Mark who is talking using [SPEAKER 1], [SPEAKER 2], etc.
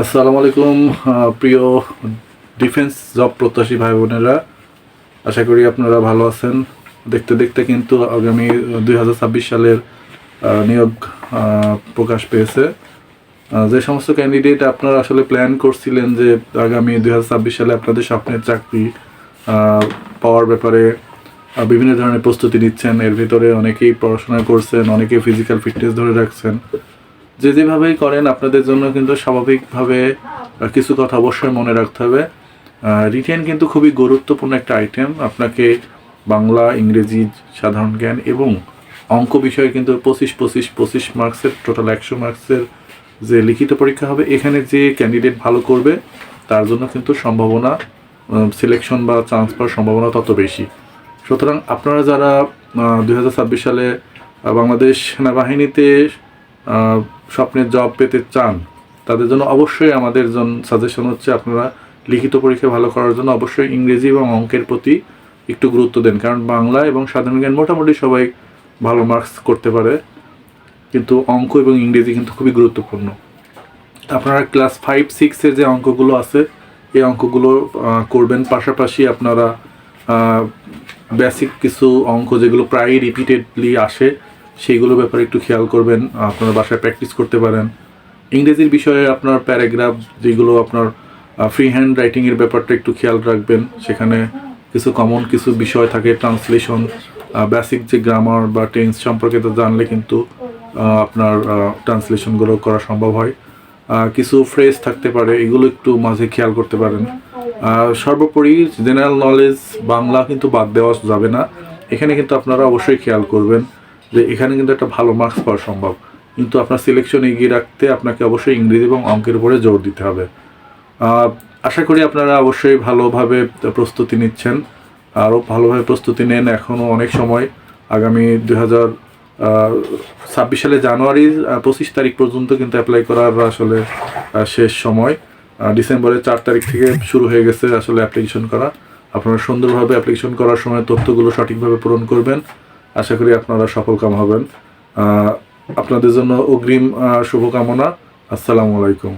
[SPEAKER 1] আসসালামু আলাইকুম প্রিয় ডিফেন্স জব প্রত্যাশী ভাই বোনেরা আশা করি আপনারা ভালো আছেন। দেখতে দেখতে কিন্তু আগামী দুই হাজার ছাব্বিশ সালের নিয়োগ প্রকাশ পেয়েছে। যে সমস্ত ক্যান্ডিডেট আপনারা আসলে প্ল্যান করছিলেন যে আগামী দুই হাজার ছাব্বিশ সালে আপনাদের স্বপ্নের চাকরি পাওয়ার ব্যাপারে বিভিন্ন ধরনের প্রস্তুতি নিচ্ছেন। এর ভিতরে অনেকেই পড়াশোনা করছেন, অনেকেই ফিজিক্যাল ফিটনেস ধরে রাখছেন। যে যেভাবেই করেন, আপনাদের জন্য কিন্তু স্বাভাবিকভাবে কিছু কথা অবশ্যই মনে রাখতে হবে। রিটেন কিন্তু খুবই গুরুত্বপূর্ণ একটা আইটেম আপনাকে বাংলা, ইংরেজি, সাধারণ জ্ঞান এবং অঙ্ক বিষয়ে কিন্তু পঁচিশ পঁচিশ পঁচিশ মার্কসের টোটাল একশো মার্কসের যে লিখিত পরীক্ষা হবে, এখানে যে ক্যান্ডিডেট ভালো করবে, তার জন্য কিন্তু সম্ভাবনা সিলেকশন বা চান্স পাওয়ার সম্ভাবনা তত বেশি। সুতরাং আপনারা যারা দু হাজার ছাব্বিশ সালে বাংলাদেশ সেনাবাহিনীতে স্বপ্নের জব পেতে চান, তাদের জন্য অবশ্যই আমাদের জন সাজেশন হচ্ছে আপনারা লিখিত পরীক্ষা ভালো করার জন্য অবশ্যই ইংরেজি এবং অঙ্কের প্রতি একটু গুরুত্ব দেন। কারণ বাংলা এবং সাধারণ জ্ঞান মোটামুটি সবাই ভালো মার্কস করতে পারে, কিন্তু অঙ্ক এবং ইংরেজি কিন্তু খুবই গুরুত্বপূর্ণ। আপনারা ক্লাস ফাইভ সিক্সের যে অঙ্কগুলো আছে, এই অঙ্কগুলো করবেন। পাশাপাশি আপনারা বেসিক কিছু অঙ্ক যেগুলো প্রায় রিপিটেডলি আসে সেইগুলো ব্যাপারে একটু খেয়াল করবেন, আপনার বাসায় প্র্যাকটিস করতে পারেন। ইংরেজির বিষয়ে আপনার প্যারাগ্রাফ যেগুলো আপনার ফ্রি হ্যান্ড রাইটিংয়ের ব্যাপারটা একটু খেয়াল রাখবেন। সেখানে কিছু কমন কিছু বিষয় থাকে ট্রান্সলেশন বেসিক যে গ্রামার বা টেন্স সম্পর্কে তো জানলে কিন্তু আপনার ট্রান্সলেশনগুলো করা সম্ভব হয়। কিছু ফ্রেজ থাকতে পারে, এগুলো একটু মাঝে খেয়াল করতে পারেন। সর্বোপরি জেনারেল নলেজ বাংলা কিন্তু বাদ দেওয়া যাবে না। এখানে কিন্তু আপনারা অবশ্যই খেয়াল করবেন। যে এখানে কিন্তু একটা ভালো মার্কস পাওয়া সম্ভব। কিন্তু আপনার সিলেকশন এগিয়ে রাখতে আপনাকে অবশ্যই ইংরেজি এবং অঙ্কের উপরে জোর দিতে হবে। আশা করি আপনারা অবশ্যই ভালোভাবে প্রস্তুতি নিচ্ছেন। আরও ভালোভাবে প্রস্তুতি নেন এখনও অনেক সময়। আগামী দু হাজার ছাব্বিশ সালে জানুয়ারি পঁচিশ তারিখ পর্যন্ত কিন্তু অ্যাপ্লাই করার আসলে শেষ সময়। ডিসেম্বরের চার তারিখ থেকে শুরু হয়ে গেছে আসলে অ্যাপ্লিকেশন করা। আপনারা সুন্দরভাবে অ্যাপ্লিকেশন করার সময় তথ্যগুলো সঠিকভাবে পূরণ করবেন। আশা করি আপনারা সফল সফলকাম হবেন। আপনাদের জন্য অগ্রিম শুভকামনা। আসসালামু আলাইকুম।